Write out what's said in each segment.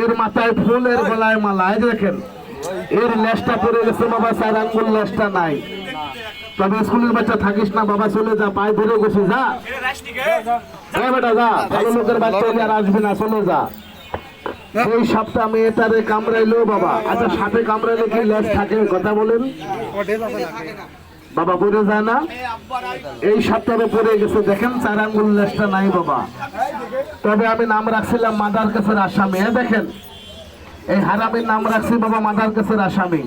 এর মাথায় ফুল এর গলায় মালা দেখেন। এর লেজটা পরে গেছে, বাবা চার আঙ্গুল লেজটা নাই। তবে স্কুলের বাচ্চা থাকিস না, বাবা, চলে যা, পায়ে ধরে গেছি যা। হ্যাঁ বেটা, যা, ভালো লোকের বাচ্চা আর আসবি না, চলে যা। এই সাপটা মেয়েটারে কামড়াইলো, বাবা। আচ্ছা সাপে কামড়াইলে কি লেজ থাকে, কথা বলেন। বাবা পড়ে যায় না? এই সপ্তাহে পড়ে গেছে, দেখেন চার আঙ্গুল লেজটা নাই বাবা। তবে আমি নাম রাখছিলাম মাদার কাছের আসামি। হ্যাঁ দেখেন, এই হারামির নাম রাখছি বাবা মাদার কাছের আসামি।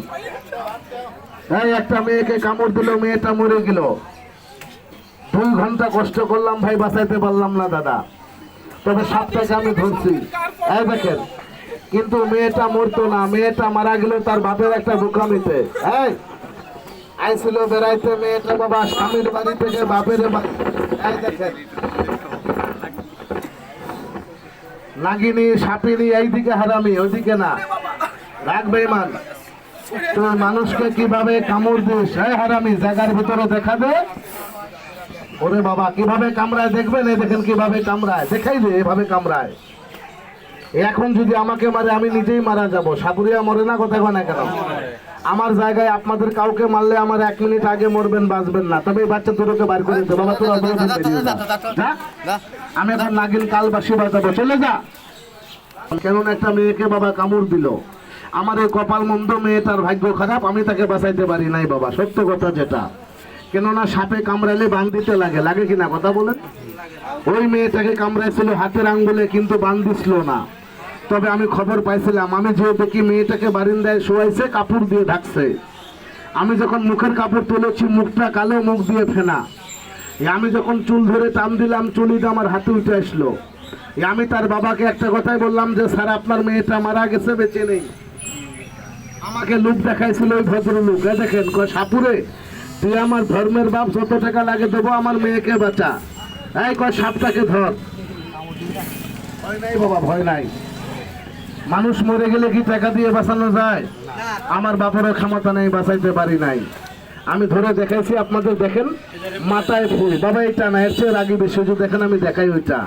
এই একটা মেয়েকে কামড় দিল, মেয়েটা মরে গেল। দুই ঘণ্টা কষ্ট করলাম ভাই, বাঁচাইতে পারলাম না দাদা। তবে সাপটাকে আমি ধরছি। হ্যাঁ দেখেন, কিন্তু মেয়েটা মরতো না, মেয়েটা মারা গেল, তার বাপের একটা বোকামিতে। এই আইছিল বেড়াইতে মেয়েটা বাবা স্বামীর বাড়ি থেকে বাপের বাড়ি দেখেন। নাগিনী সাপিনী এইদিকে হারামি, ওইদিকে না। রাখবে মান তুই মানুষকে কীভাবে কামড় দিস? এই হারামি, জায়গার ভিতরে দেখা দে। ওরে বাবা, কীভাবে কামড়ায় দেখবেন? এই দেখেন কীভাবে কামড়ায়। দেখাই দে, এভাবে কামড়ায়। এখন যদি আমাকে মারে, আমি নিজেই মারা যাব। সাপুরিয়া মরে না, কথা না কেন? আমার জায়গায় আপনাদের কাউকে মারলে আমার এক মিনিট আগে মরবেন, বাঁচবেন না। তবে এই বাচ্চা তোরকে বার করে দিতে বাবা, তোরা। আমি এখন নাগিন কাল বাসি বাজাবো। চলে যা। কেমন একটা মেয়েকে বাবা কামড় দিল। আমার এই কপাল মন্দ মেয়ে, তার ভাগ্য খারাপ, আমি তাকে বাঁচাইতে পারি নাই বাবা, সত্য কথা যেটা। কেননা সাপে কামড়াইলে বান দিতে লাগে। লাগে কিনা কথা বলেন? ওই মেয়েটাকে কামড়াইছিল হাতের আঙ্গুলে কিন্তু বান দিছিল না। তবে আমি খবর পাইছিলাম, আমি যে দেখি মেয়েটাকে বারিন্দায় শোয়াইছে, কাপড় দিয়ে ঢাকছে। আমি যখন মুখের কাপড় তুলেছি, মুখটা কালো, মুখ দিয়ে ফেনা। আমি যখন চুল ধরে টান দিলাম, চুলিটা আমার হাতে উঠে আসলো। আমি তার বাবাকে একটা কথাই বললাম যে, স্যার, আপনার মেয়েটা মারা গেছে, বেঁচে নেই। আমাকে লোক দেখাইছিল ওই ভদ্রলোক। দেখেন সাপুরে, তুই আমার ধর্মের বাপ, যত টাকা লাগে দেবো, আমার মেয়েকে বাঁচা। এই কয়, সাপটাকে ধর। ভয় নাই বাবা, ভয় নাই। মানুষ মরে গেলে কি টাকা দিয়ে বাঁচানো যায়? আমার বাপেরও ক্ষমতা নেই বাঁচাইতে পারি নাই। আমি ধরে দেখাইছি আপনাদের দেখেন মাথায় ফুল। বাবা এটা না এর চেয়ে রাগি বেশি দেখেন আমি দেখাই ওইটা।